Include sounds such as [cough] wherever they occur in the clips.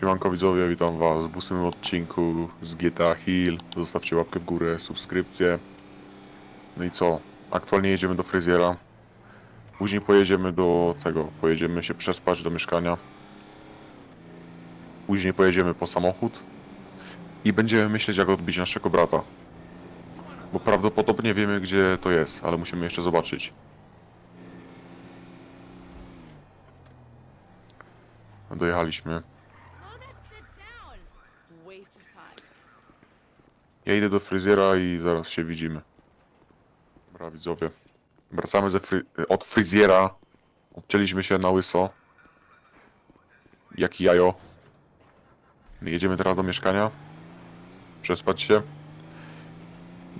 Siemanko widzowie, witam was w ósmym odcinku z GTA Hill. Zostawcie łapkę w górę, subskrypcję. No i co? Aktualnie jedziemy do fryzjera. Później pojedziemy do tego, pojedziemy się przespać do mieszkania. Później pojedziemy po samochód. I będziemy myśleć jak odbić naszego brata. Bo prawdopodobnie wiemy gdzie to jest, ale musimy jeszcze zobaczyć. Dojechaliśmy. Ja idę do fryzjera i zaraz się widzimy. Dobra, widzowie. Wracamy ze fry od fryzjera. Obcięliśmy się na łyso. Jak jajo. Jedziemy teraz do mieszkania. Przespać się.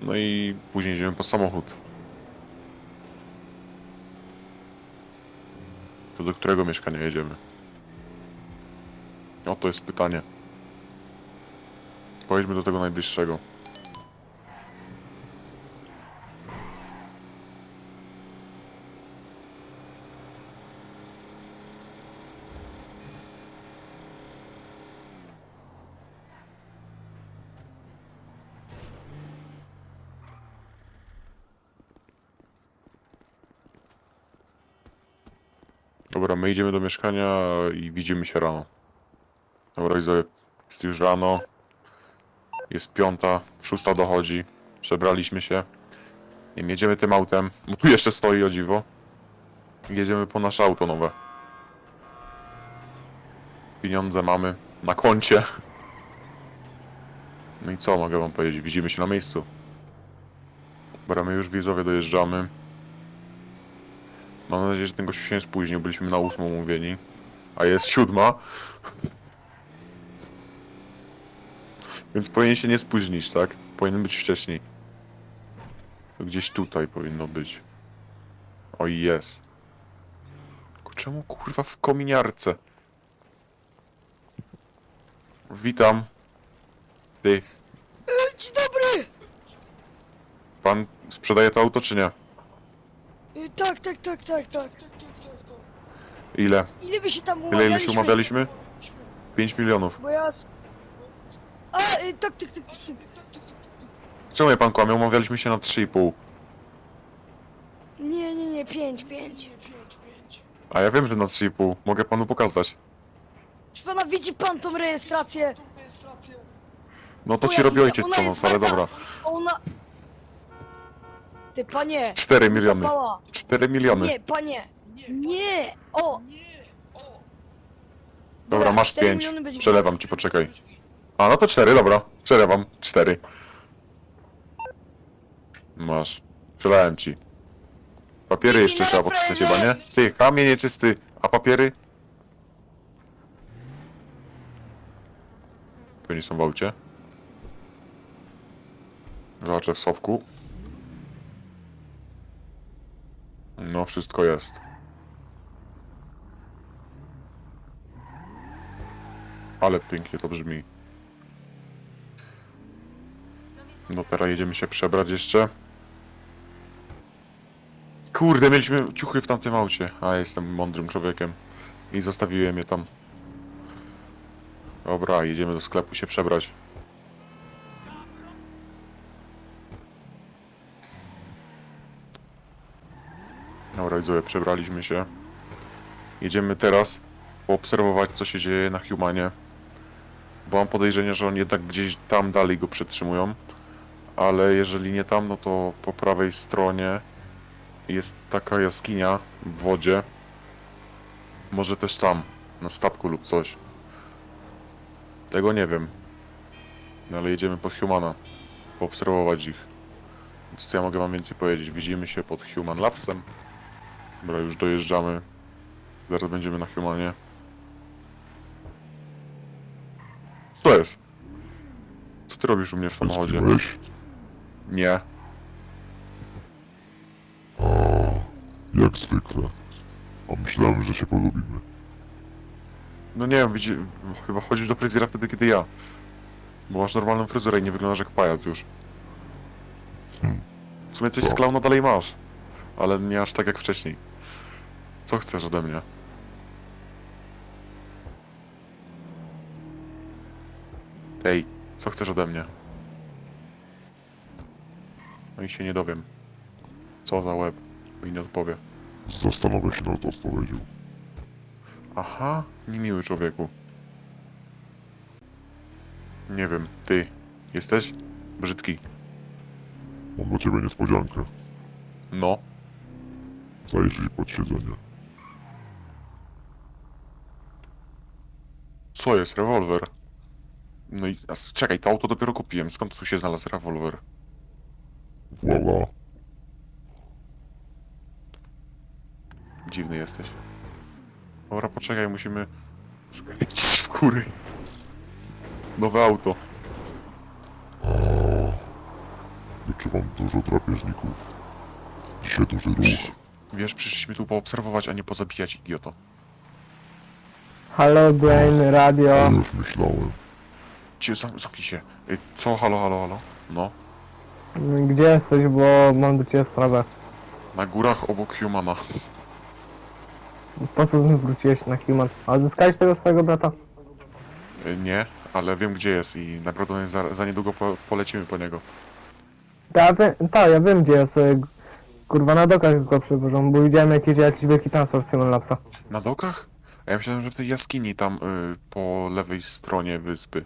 No i później jedziemy po samochód. To do którego mieszkania jedziemy? O, to jest pytanie. Pojedźmy do tego najbliższego. Do mieszkania i widzimy się rano. Dobra, widzowie, jest już rano. Jest piąta, szósta dochodzi. Przebraliśmy się. Wiem, jedziemy tym autem, bo tu jeszcze stoi o dziwo. Jedziemy po nasze auto nowe. Pieniądze mamy na koncie. No i co mogę wam powiedzieć? Widzimy się na miejscu. Dobra, my już widzowie dojeżdżamy. Mam nadzieję, że ten gościu się nie spóźnił. Byliśmy na ósmą umówieni. A jest siódma. Więc powinien się nie spóźnić, tak? Powinien być wcześniej. To Gdzieś tutaj powinno być. O i jest. Czemu kurwa w kominiarce? Witam. Ty, Dzień dobry! pan sprzedaje to auto czy nie? Y, Tak, tak, tak, tak, tak. Ile? Ile by się tam Ile, umawialiśmy? ile się umawialiśmy? 5 milionów. Bo ja... A, y, tak, tak, tak, tak. tak. Czemu pan kłamie? Umawialiśmy się na 3,5. Nie, nie, nie, pięć, pięć. A ja wiem, że na 3,5. Mogę panu pokazać. Czy pana widzi pan tą rejestrację? No to ci robi ojciec co noc, ale dobra. Ona... Ty, panie! 4 miliony. Zapała. 4 miliony. Nie, panie! Nie! O! Dobra, masz cztery 5. miliony będzie- Przelewam ci, poczekaj. A, no to 4, dobra. Przelewam. 4. Masz. Przelałem ci. Papiery jeszcze trzeba podpisać chyba, nie? Ty, kamień nieczysty. A papiery? Pewnie są w aucie. Zobaczę w sowku. No, wszystko jest. Ale pięknie to brzmi. No teraz jedziemy się przebrać jeszcze. Kurde, mieliśmy ciuchy w tamtym aucie. A jestem mądrym człowiekiem. I zostawiłem je tam. Dobra, jedziemy do sklepu się przebrać. Dobra, przebraliśmy się. Jedziemy teraz poobserwować, co się dzieje na Humanie. Bo mam podejrzenie, że oni jednak gdzieś tam dalej go przetrzymują. Ale jeżeli nie tam, no to po prawej stronie jest taka jaskinia w wodzie. Może też tam, na statku lub coś. Tego nie wiem. No ale jedziemy pod Humana. Poobserwować ich. Więc co ja mogę wam więcej powiedzieć? Widzimy się pod Human Labsem. Dobra, już dojeżdżamy. Zaraz będziemy na Humanie. Co jest? Co ty robisz u mnie w samochodzie? Nie. A, jak zwykle. A myślałem, że się polubimy. No nie wiem, widzi... chyba chodzisz do fryzjera wtedy, kiedy ja. Bo masz normalną fryzurę i nie wyglądasz jak pajac już. Hmm. W sumie coś z Co? klauna dalej masz. Ale nie aż tak jak wcześniej. Co chcesz ode mnie? Ej, co chcesz ode mnie? No i się nie dowiem. Co za łeb? I nie odpowie. Zastanowię się nad odpowiedzią. Aha, niemiły człowieku. Nie wiem, ty jesteś brzydki. Mam dla ciebie niespodziankę. No, Zajrzyj pod siedzenie. Co jest rewolwer? No i a czekaj, to auto dopiero kupiłem. Skąd tu się znalazł rewolwer? Voila. Dziwny jesteś. Dobra, poczekaj, musimy skręcić w góry. Nowe auto. A, wyczuwam dużo drapieżników. Dzisiaj duży ruch. Wiesz, przyszliśmy tu poobserwować, a nie pozabijać, idioto. Halo, Brain, radio. już myślałem. Cie, zam- zamknij się. Ej, Co? Halo, halo, halo? No. Gdzie jesteś, bo mam do ciebie sprawę. Na górach obok Humana. Po co znów wróciłeś na Human? A odzyskałeś tego swojego brata? Y, Nie, ale wiem gdzie jest i naprawdę za, za niedługo po, polecimy po niego. Ja wiem, tak, ja wiem gdzie jest. y, Kurwa, na dokach go przywożą, bo widziałem jakiś, jakiś wielki transport z Human Labsa. Na dokach? A ja myślałem, że w tej jaskini tam y, po lewej stronie wyspy.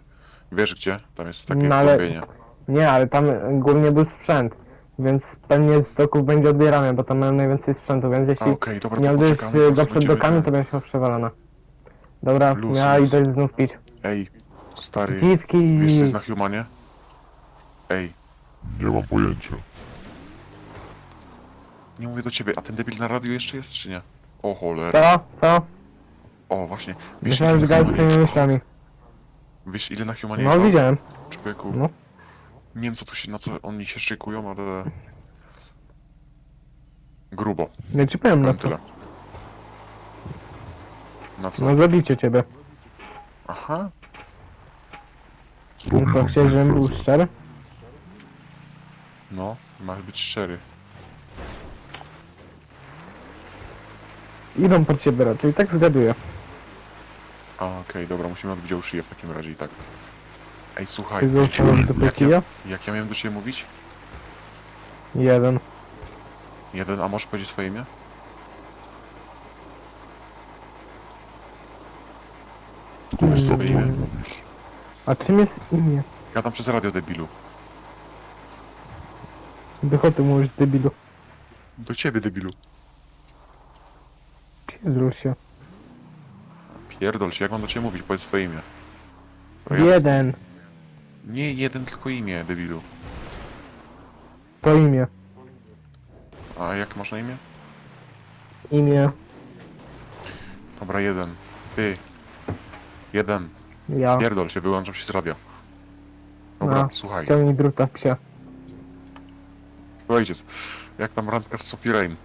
Wiesz gdzie? Tam jest takie No, ale- porobienie. Nie, ale tam głównie był sprzęt. Więc pewnie z doków będzie odbierany, bo tam mają najwięcej sprzętu, więc A jeśli okej, dobra, nie to odbierzesz poczekamy. po go prostu przed będziemy dokami, ten- to będzie miał przewalone. Dobra, Luz, ja luz. idę znów pić. Ej, stary, Dziwki! wiesz co jest na Humanie? Ej, Nie mam pojęcia. nie mówię do ciebie, a ten debil na radiu jeszcze jest czy nie? O cholera. Co? Co? O, właśnie. Wiesz, Myślałem, że ile na gadać Humanie swoimi jest? myślami. Wiesz ile na Humanie No jest? widziałem. Człowieku. No. Nie wiem co tu się, na co oni się szykują, ale... Grubo. Nie ci powiem na Powiem co. tyle. Na co? No zabicie ciebie. Aha. No to wam chciałeś, żebym był szczery? No, masz być szczery. Idą pod ciebie raczej, tak zgaduję. A, okej, dobra, musimy odbić ją szyję w takim razie i tak. Ej, słuchaj, Ty zostałeś do jak ja, jak ja miałem do ciebie mówić? Jeden. Jeden, a możesz powiedzieć swoje imię? Mm. to mówisz. A czym jest imię? Gadam przez radio, debilu. Dochoty mówisz debilu. Do ciebie, debilu. Pierdol się. Pierdol się, jak mam do ciebie mówić? Powiedz swoje imię. Bo ja- Jeden. Nie jeden, tylko imię, debilu. To imię. A jak masz na imię? Imię. Dobra, jeden. Ty. Jeden. Ja. Pierdol się, wyłączam się z radia. Dobra, No, słuchaj. Ciągnij druta psia. Ojciec, jak tam randka z Sophie Rain?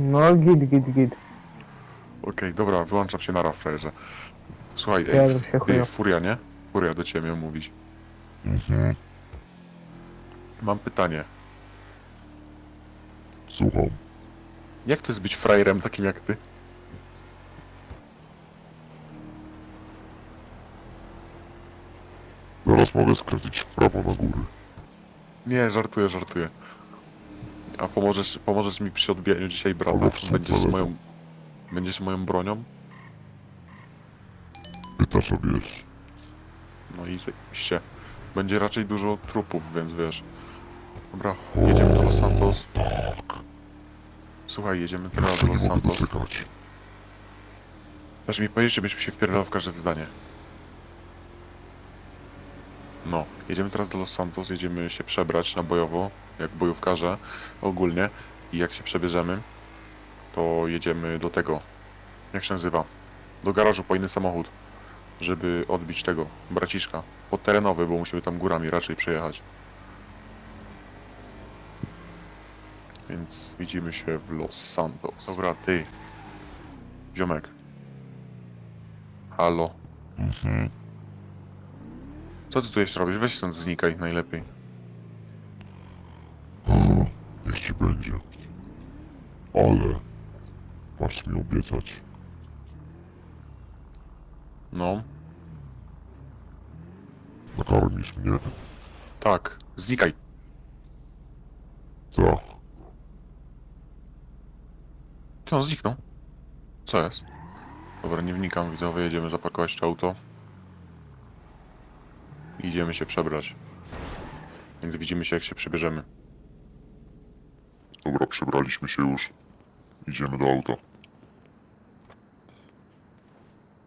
No git, git, git. Okej, dobra, wyłączam się na frajerze. Słuchaj, ej, się chujo. Furia, nie? Furia do ciebie mówić. Mhm. Mam pytanie. Słucham. Jak to jest być frajerem takim jak ty? Zaraz mogę skręcić w prawo na góry. Nie, żartuję, żartuję. A pomożesz, pomożesz mi przy odbijaniu dzisiaj brata? Będziesz moją... Będziesz moją bronią? Pytasz, a wiesz. No i zajebiście. Będzie raczej dużo trupów, więc wiesz. Dobra, jedziemy do Los Santos. Tak. Słuchaj, jedziemy Już teraz się do nie Los mogę Santos. doczekać. Mi powiedzieć, żebyśmy się wpierdalał w każde zdanie. No, jedziemy teraz do Los Santos, jedziemy się przebrać na bojowo, jak bojówkarze ogólnie. I jak się przebierzemy, to jedziemy do tego, jak się nazywa, do garażu po inny samochód, żeby odbić tego, braciszka, podterenowy, bo musimy tam górami raczej przejechać. Więc widzimy się w Los Santos. Dobra, ty, ziomek. Halo. Mhm. Co ty tu jeszcze robisz? Weź stąd znikaj najlepiej. A, Niech ci będzie. Ale masz mi obiecać, No, Nakarmisz mnie? tak. Znikaj. Tak. Ty on zniknął. Co jest? Dobra, nie wnikam, widzowie, jedziemy zapakować to auto. I Idziemy się przebrać. Więc widzimy się jak się przebierzemy. Dobra, przebraliśmy się już. Idziemy do auta.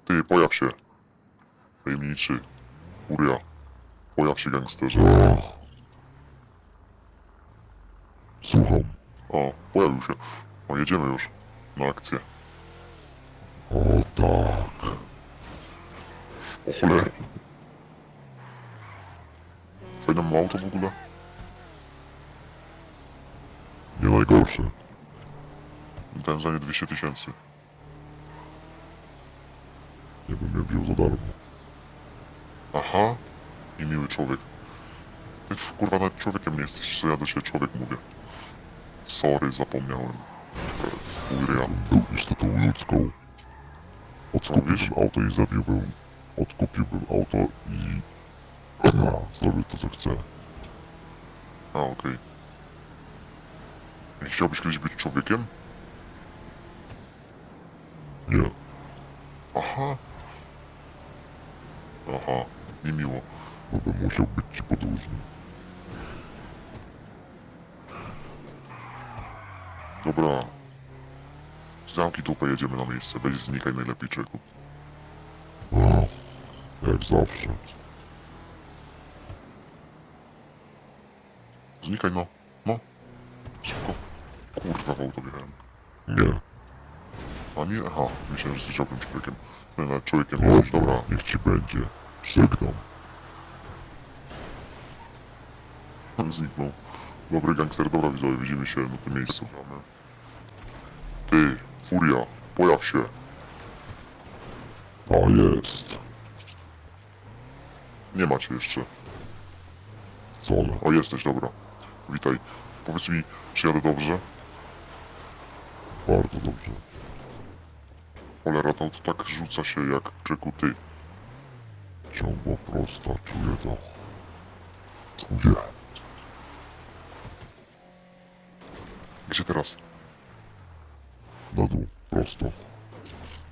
Ty, pojaw się. Tajemniczy. Uria. Pojaw się, gangsterze. Słucham. O, pojawił się. O, jedziemy już. Na akcję. O tak. O cholera. Fajne mam auto w ogóle? Nie najgorsze. Ten za nie 200 tysięcy. Nie bym je wziął za darmo. Aha. I miły człowiek. Ty kurwa nawet człowiekiem nie jesteś, co ja do siebie człowiek mówię. Sorry, zapomniałem. Furia. Był istotą ludzką. Odkupiłbym auto i zabiłbym. Odkupiłbym auto i... Zrobię to co chcę. A, okej. Nie Chciałbyś kiedyś być człowiekiem? Nie. Aha. Aha, niemiło. Bo bym musiał być ci podróżny. Dobra. Zamknij dupę, jedziemy na miejsce. Weź znikaj najlepiej, czeku. O, jak zawsze. Znikaj no. No. Szybko. Kurwa, w auto wjechałem. Nie. A nie, aha, myślałem, że jesteś dobrym człowiekiem. No, nawet człowiekiem no, jesteś, dobra. Niech ci będzie. Żegnam. Zniknął. Dobry gangster, dobra widzowie, widzimy się na tym miejscu. Ty, Furia, pojaw się. A jest. Nie macie jeszcze. Wcale. O, jesteś, dobra. Witaj. Powiedz mi, czy jadę dobrze? Bardzo dobrze. Cholera, to tak rzuca się jak czeku ty. Ciągła prosta, czuję to. Gdzie? Gdzie teraz? Na dół, prosto.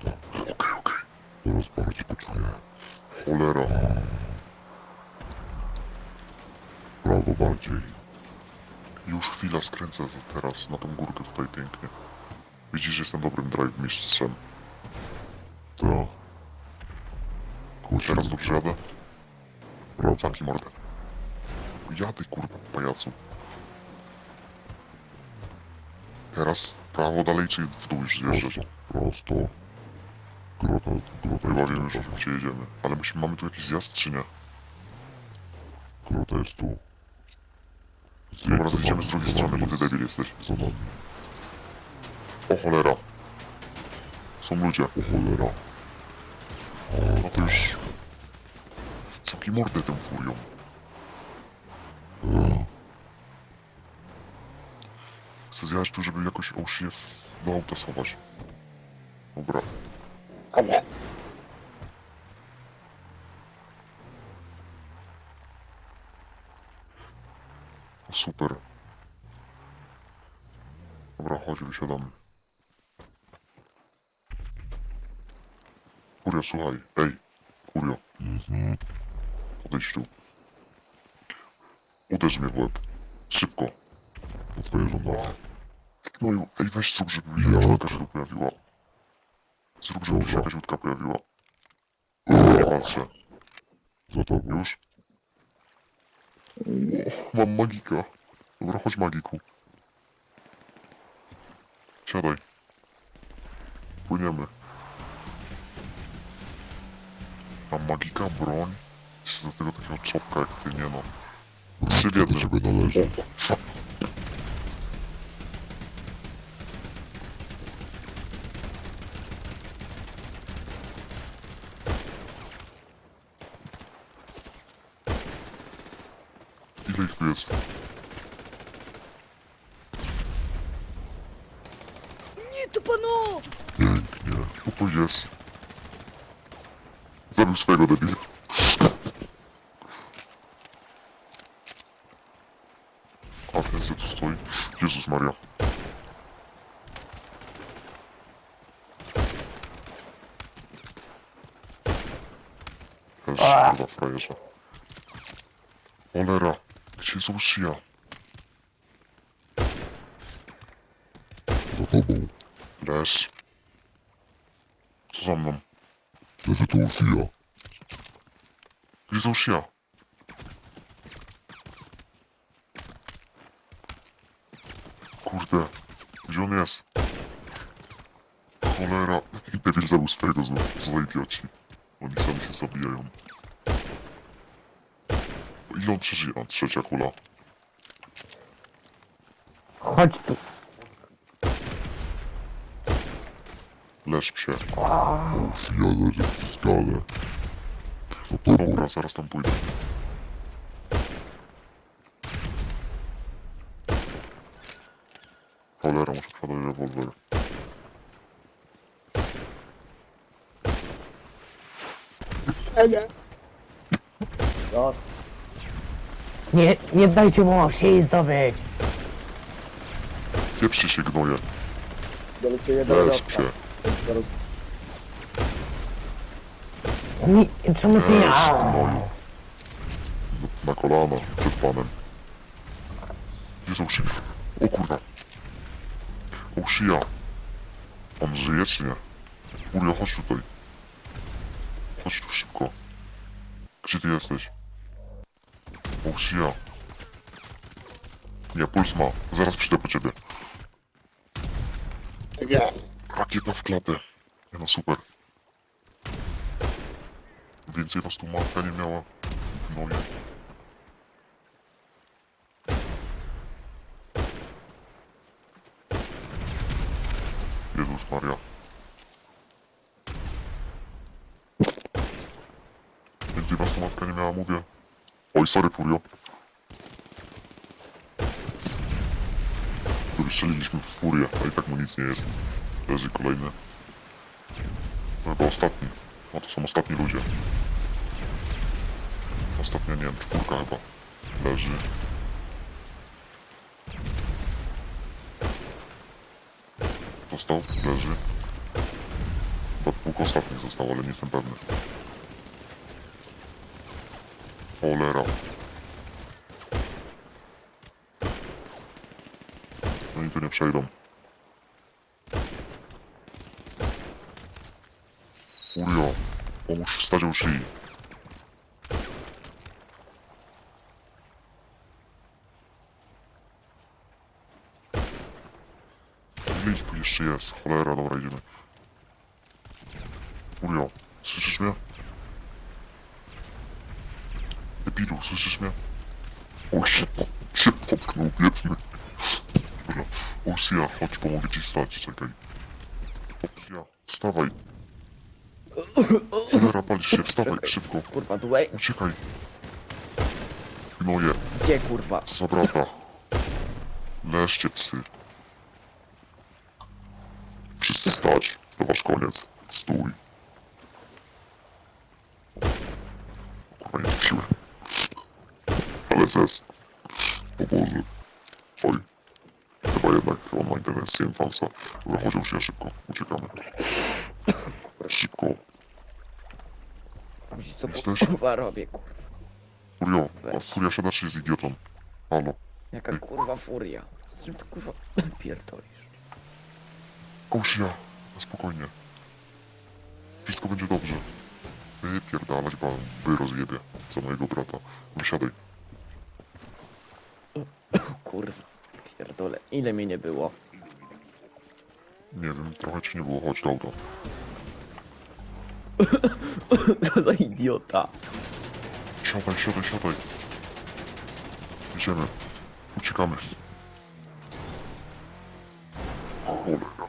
Tak. Okej, okej. Teraz bardziej poczuję. Cholera. Prawo bardziej. Już chwila skręcę to teraz na tą górkę tutaj pięknie. Widzisz, że jestem dobrym drive mistrzem. Tak. Teraz dobrze jadę? Zamknij mordę. Jadę kurwa, pajacu. Teraz prawo dalej czy w dół już zjeżdżasz? Prosto. Grota, grota Chyba wiem już gdzie jedziemy. Ale musimy, mamy tu jakiś zjazd czy nie? Grota jest tu. Dobra, zjedziemy z drugiej strony, bo ty debil jesteś. Za nami. O cholera. Są ludzie. O cholera. No to już... Zamknij mordę tym furią. Chcę zjechać tu, żeby jakoś oś je w- do auta schować. Dobra. Ała. Super. Dobra, chodź, wysiadamy. Kurio, słuchaj. Ej, Kurio. Mhm. Podejdź tu. Uderz mnie w łeb. Szybko. Na twoje żądanie. No i ej, weź zrób, żeby mi się łódka się tu pojawiła. Zrób, żeby się jakaś łódka pojawiła. Ja patrzę. Za tobą. Już? O, mam magika. Dobra, chodź magiku. Siadaj. Płyniemy. Mam magika, broń. Jeszcze do tego takiego czopka jak ty, nie no. Trzy w jednym. Żeby należy. O, Ile ich tu jest? Nie, to pano! Pięknie. Co to jest? Zabił swojego debila. A ten se tu stoi. Jezus Maria. Też kurwa frajerza. Cholera. Gdzie są szyja? Za tobą Leż. Co za mną? Tu Ushia. Gdzie są szyja? Kurde. Gdzie on jest? Cholera. Debil zabił swojego. Co za idioci. Oni sami się zabijają. Ile on przeżyje? A, Trzecia kula. Chodź tu. Leż psie. Ushia leży przy skale. Za tobą Dobra, zaraz tam pójdę. Cholera, muszę sprzedać rewolwer. Nie, nie dajcie mu się zdobyć. Pieprzy się gnoje. Dolutuję do Leż Europy. psie. Nie, czemu ty nie... Leż A, gnoju. Na kolana, przed panem. Są szyja? O kurwa. O szyja. On żyje czy nie? Urio, chodź tutaj. Chodź tu szybko. Gdzie ty jesteś? O. Nie, puls ma. Zaraz przyjdę po ciebie. Nie. Rakieta w klatę. Nie no, super. Więcej was tu matka nie miała. Gnoje. Jezus Maria. Więcej was tu matka nie miała, mówię. Oj, sorry, Furio. To wystrzeliliśmy w furię, a i tak mu nic nie jest. Leży kolejny. No chyba ostatni. No to są ostatni ludzie. Ostatnia, nie wiem, czwórka chyba. Leży. Dostał, leży. Chyba dwóch ostatnich zostało, ale nie jestem pewny. Cholera. Oni tu nie przejdą. Furio, pomóż wstać u szyi. Ich tu jeszcze jest? Cholera, dobra, idziemy. Furio, słyszysz mnie? Debilu, słyszysz mnie? O, się, się potknął, biedny. Dobra, Usia, chodź, pomogę ci wstać, czekaj. Usia, wstawaj. Cholera, palisz się, wstawaj, szybko. Kurwa, Dwayne. Uciekaj. Gnoje, Gdzie kurwa? co za brata. Leszcie psy. Wszyscy stać, to wasz koniec. Stój. Kurwa, nie trafiłem. Ale zes. O Boże. Oj. Chyba jednak on ma interwencję infansa. Chodził się szybko. Uciekamy. Szybko. Musisz co Jesteś? kurwa robię, kurwa. Furio, a Furia siada czy jest idiotą? Halo. Jaka kurwa furia. Z czym ty kurwa [clears throat] pierdolisz? Usia, na spokojnie. Wszystko będzie dobrze. Wypierdalać pan, by rozjebie. Za mojego brata. Wysiadaj. [clears throat] Kurwa. Pierdolę. Ile mi nie było? Nie wiem, trochę ci nie było, chodź do auta. Co [laughs] za idiota. Siadaj, siadaj, siadaj. Idziemy. Uciekamy. Cholera.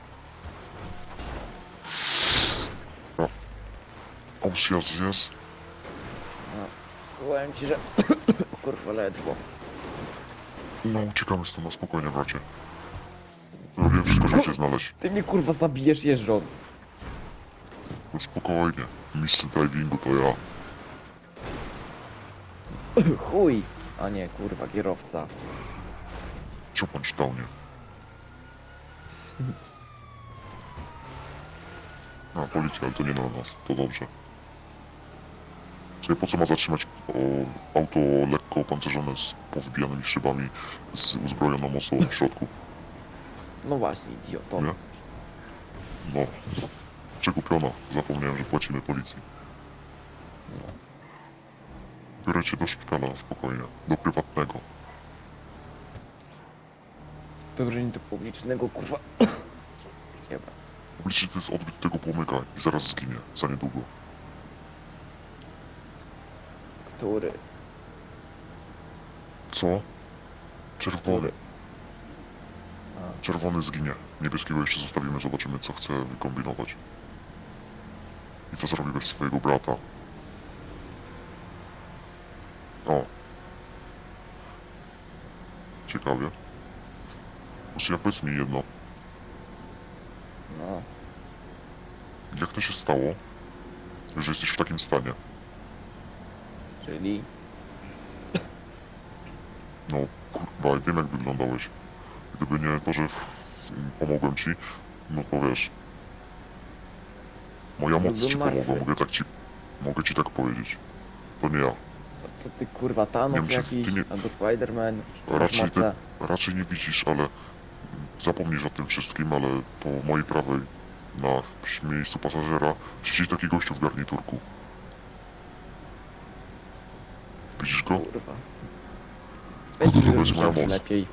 No. Usia zjedz. Powiem ci, że... [coughs] kurwa ledwo. No, uciekamy stąd na spokojnie, bracie. Zrobię wszystko, żeby cię znaleźć. Ty mnie kurwa zabijesz jeżdżąc. Na spokojnie. Mistrz drivingu to ja. Chuj! A nie, kurwa, kierowca. Pan downie? A, policja, ale to nie na nas. To dobrze. Sobie po co ma zatrzymać o, auto lekko opancerzone z powbijanymi szybami z uzbrojoną mocą w środku? No właśnie, idioto. Nie? No. Przekupiona. Zapomniałem, że płacimy policji. Biorę cię do szpitala spokojnie. Do prywatnego. Dobrze, nie do publicznego, kurwa. [clears throat] Jeba. Publicznie to jest odbyt tego płomyka i zaraz zginie. Za niedługo. Który? Co? Czerwony. Czerwony zginie. Niebieskiego jeszcze zostawimy, zobaczymy co chce wykombinować. I co zrobi bez swojego brata. O. Ciekawie. Właśnie powiedz mi jedno. No. Jak to się stało, że jesteś w takim stanie? Czyli? No, kurwa, wiem jak wyglądałeś. Gdyby nie to, że w- pomogłem ci, no to wiesz. Moja moc ci pomogła, martwy. mogę tak ci... Mogę ci tak powiedzieć. To nie ja. Co ty, kurwa, Thanos wiem, czy jakiś? ty nie- Albo Spider-Man? Raczej ty, raczej nie widzisz, ale zapomnisz o tym wszystkim, ale po mojej prawej na miejscu pasażera siedzi taki gościu w garniturku. Widzisz go? Kurwa. No to Weź to jest moja moc. lepiej.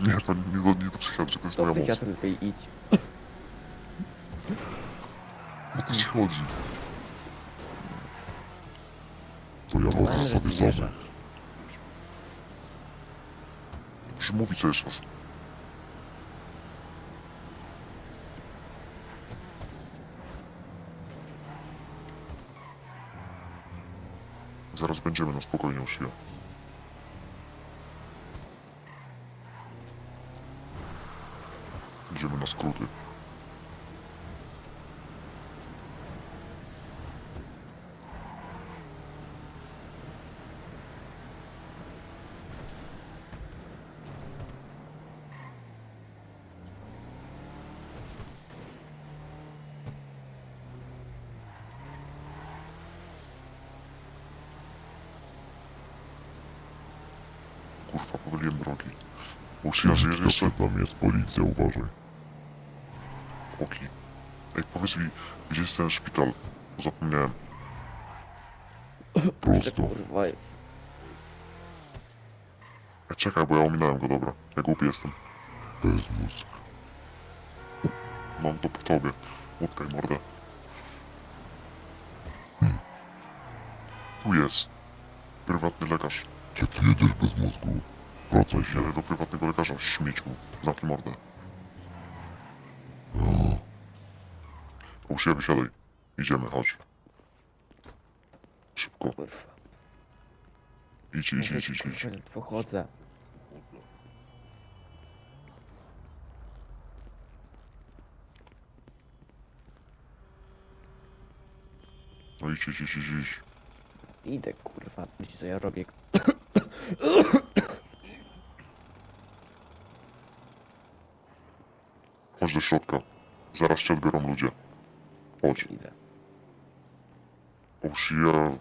Nie, to nie do, nie do psychiatry, to jest Do moja moc. psychiatry lepiej idź. O co ci chodzi? To ja chodzę sobie sam. Już mówi jeszcze raz. Zaraz będziemy na spokojnie u siebie. Idziemy na skróty. Kurwa, pomyliłem drogi. Już ja żyjesz jeszcze? Tam jest policja, uważaj. Oki. Ej, powiedz mi, gdzie jest ten szpital? Zapomniałem. Prosto. Kurwa. Ej, czekaj, bo ja ominąłem go, dobra. Ja głupi jestem. To jest mózg. Mam to po tobie. Łotkaj mordę. Tu jest. Prywatny lekarz. Ty jedziesz bez mózgu? Wracaj się. Do prywatnego lekarza, śmieciu. Zamknij mordę. O, Usię, wysiadaj. Idziemy, chodź. Szybko. Kurwa. Idź, idź, idź, idź, idź. Kurwa, ledwo chodzę. No idź, idź, idź, idź. Idę, kurwa. Wiecie co ja robię? [coughs] Chodź do środka. Zaraz cię odbiorą ludzie. Chodź. Idę. Usiję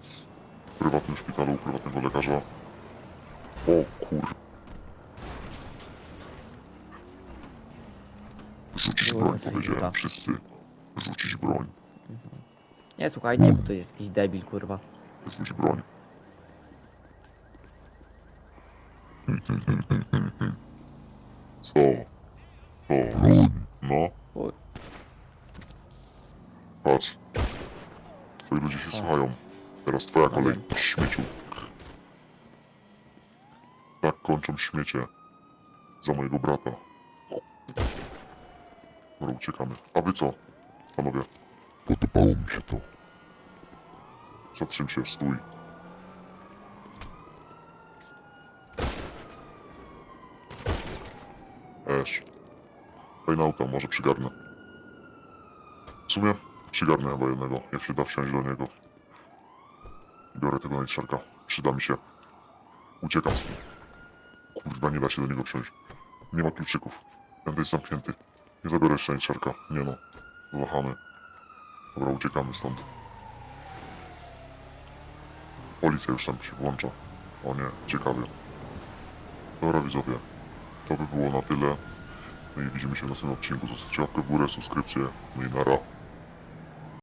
w prywatnym szpitalu u prywatnego lekarza. O kur... Rzucić Była broń, powiedziałem. Wszyscy. Rzucić broń. Nie, słuchajcie, bo to jest jakiś debil, kurwa. Rzuć broń. [laughs] Co? Co? broń. No, Chuj. patrz. Twoi ludzie się słuchają. Teraz twoja kolej, śmieciu. Tak kończą śmiecie. Za mojego brata. Dobra, uciekamy. A wy co? Panowie, Podobało mi się to. zatrzym się, stój. Esz. Auto, może przygarnę. W sumie, Przygarnę chyba jednego, jak się da wsiąść do niego. Biorę tego najczarka. Przyda mi się. Uciekam z nim. Kurwa, nie da się do niego wsiąść. Nie ma kluczyków. Ten jest zamknięty. Nie zabiorę jeszcze najczarka. Nie no. Zawahamy. Dobra, uciekamy stąd. Policja już tam się włącza. O nie, ciekawie. Dobra widzowie, to by było na tyle. No i widzimy się w następnym odcinku. Zostawcie łapkę w górę, subskrypcję. No i nara.